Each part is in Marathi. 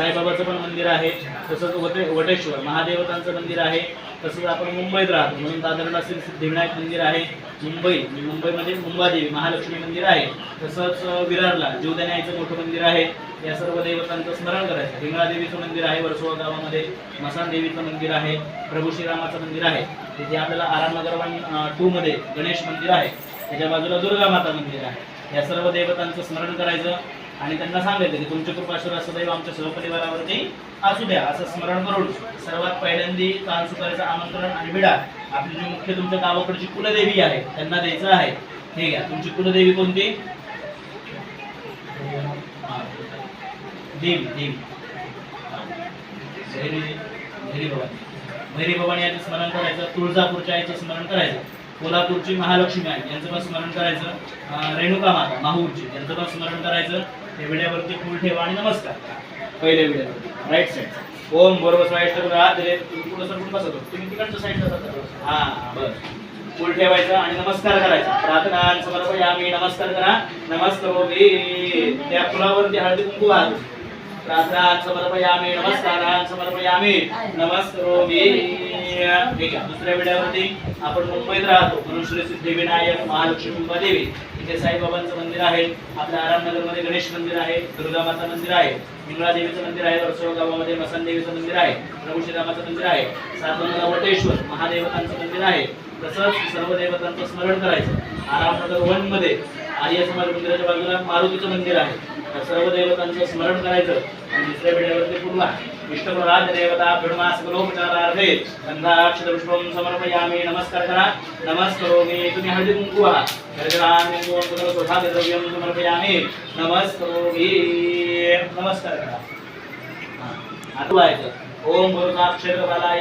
साईबाबाचं पण मंदिर आहे तसंच वटे वटेश्वर महादेवतांचं मंदिर आहे तसंच आपण मुंबईत राहतो. म्हणून दादरला श्री सिद्धिविनायक मंदिर आहे मुंबई. म्हणजे मुंबईमध्ये मुंबादेवी महालक्ष्मी मंदिर आहे तसंच विरारला जीवदानी मोठं मंदिर आहे या सर्व देवतांचं स्मरण करायचं. हिंगळादेवीचं मंदिर आहे वर्सोवा गावामध्ये मसान देवीचं मंदिर आहे प्रभू श्रीरामाचं मंदिर आहे. तिथे आपल्याला आरामनगर वन टूमध्ये गणेश मंदिर आहे त्याच्या बाजूला दुर्गा माता मंदिर आहे. या सर्व देवतांचं स्मरण करायचं. आणि त्यांना सांगायचं की तुमच्या कृपाश्वर सदैव आमच्या सहपरिवारावरती असू द्या असं स्मरण करून सर्वात पहिल्यांदी कान सुपारीचं आमंत्रण आणि विडा आपली जी मुख्य तुमच्या गावाकडची कुलदेवी आहे त्यांना द्यायचं आहे. हे घ्या. तुमची कुलदेवी कोणती? हा. देवी. देवी भैरी भवानी. भैरी भवानी याचं स्मरण करायचं तुळजापूरच्या आईचं स्मरण करायचं कोल्हापूरची महालक्ष्मी आई यांचं पण स्मरण करायचं रेणुका माता माहूरची यांचं पण स्मरण करायचं त्या विड्यावरती फुल ठेवा आणि नमस्कार. पहिल्या विड्यावरती राईट साईड ओम बरोबर साईड तर राहत रे. तुम्ही पुढं सरकून बसतो तुम्ही तिकडच्या साईडला जाता. हा बस. फुल ठेवायचं आणि नमस्कार करायचा. प्रार्थना समर्पयामी नमस्कार करा. नमस्कार त्या फुलावरती हळदी कुंकू वाहतो. प्रार्थना समर्पयामी नमस्कारान समर्पयामी मी ठीक आहे. दुसऱ्या वेळावरती आपण मुंबईत राहतो. म्हणून सिद्धिविनायक महालक्ष्मी देवी इथे साईबाबांचं मंदिर आहे. आपल्या आरामनगरमध्ये गणेश मंदिर आहे. दुर्गा माता मंदिर आहे. हिंगळादेवीचं मंदिर आहे. वर्सोळ गावामध्ये मसन देवीचं मंदिर आहे. प्रभू श्रीरामाचं मंदिर आहे. सातवंगला वटेश्वर महादेवतांचं मंदिर आहे. तसंच सर्व देवतांचं स्मरण करायचं. आरामनगर वनमध्ये आर्य समाज मंदिराच्या बाजूला मारुतीचं मंदिर आहे. सर्व देवतांचं स्मरण करायचं. आणि दुसऱ्या वेळेवरती पूर्वा विष्णुराज देवता भिडमा समर्पयामि गंधाक्षर नमस्करोमि समर्पयामी नमस्कार करा नमस्करोमी तुम्ही हळदी कुंकू आहात गरगरान कुंकुम पुनः स्वधा नमस्कार ओम गुरुसाक्षर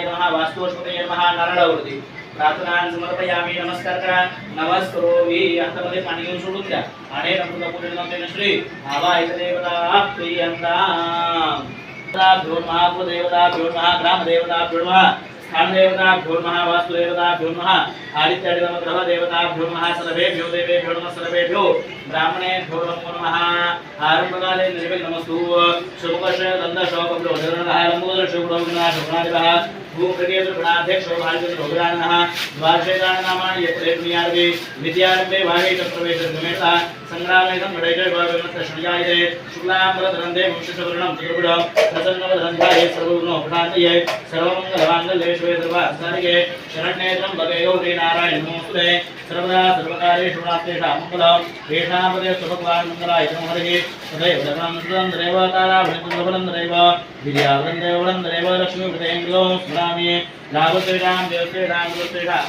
नमः वास्तुष्पतये नमः नारळावरती प्रार्थना समर्पयामि नमस्कार करा नमस्करोमी हातामध्ये पाणी घेऊन सोडून द्या. आणि श्री भावा देवता प्रियंता भ्यो महा कुलदेवता भ्यो महा ग्रामदेवता भ्यो महा स्थानदेवता भ्यो महा वास्तुदेवता भ्यो महा आदित्यादिनम नमः सर्वे भ्यो ब्राह्मणे भ्यो नमो नमः आरंभकाले निर्वे नमस्तु शुभकर्ष दंडश कपिलो धरणः लंबोदर शुभरोगणः शुभनादिवः भूप्रकेतु गुणाध्यक्षो भारतीय भोगरानः द्वादशेतानामानि यत्रेत्मियार्गे विद्यारम्भे वाहे च సంగ్రామేదం గడైతే భాగవత శ్రీయాయితే శుక్లాంబరధరం దేవంశవర్ణం త్రిగుణం ప్రసన్నవధన్యాయ సర్వగుణో ప్రాంతయే సర్వమంగళమాంగళ్యేశ్వే సర్వాసారికే శరణ్యేత్రం భవేయో శ్రీనారాయణ నమోస్తుతే సర్వదా సర్వకార్యేషు ప్రాప్తేషాం మంగళం ఏషాం పదే సుభగవాన్ మంగళాయ హరిహి తదైవ ధర్మాంతరం దేవతారాభరణం దేవ విద్యావరం దేవరం దేవ లక్ష్మీ హృదయం స్మరామి రాఘవేరాం దేవశ్రీరాం గురుశ్రీరాం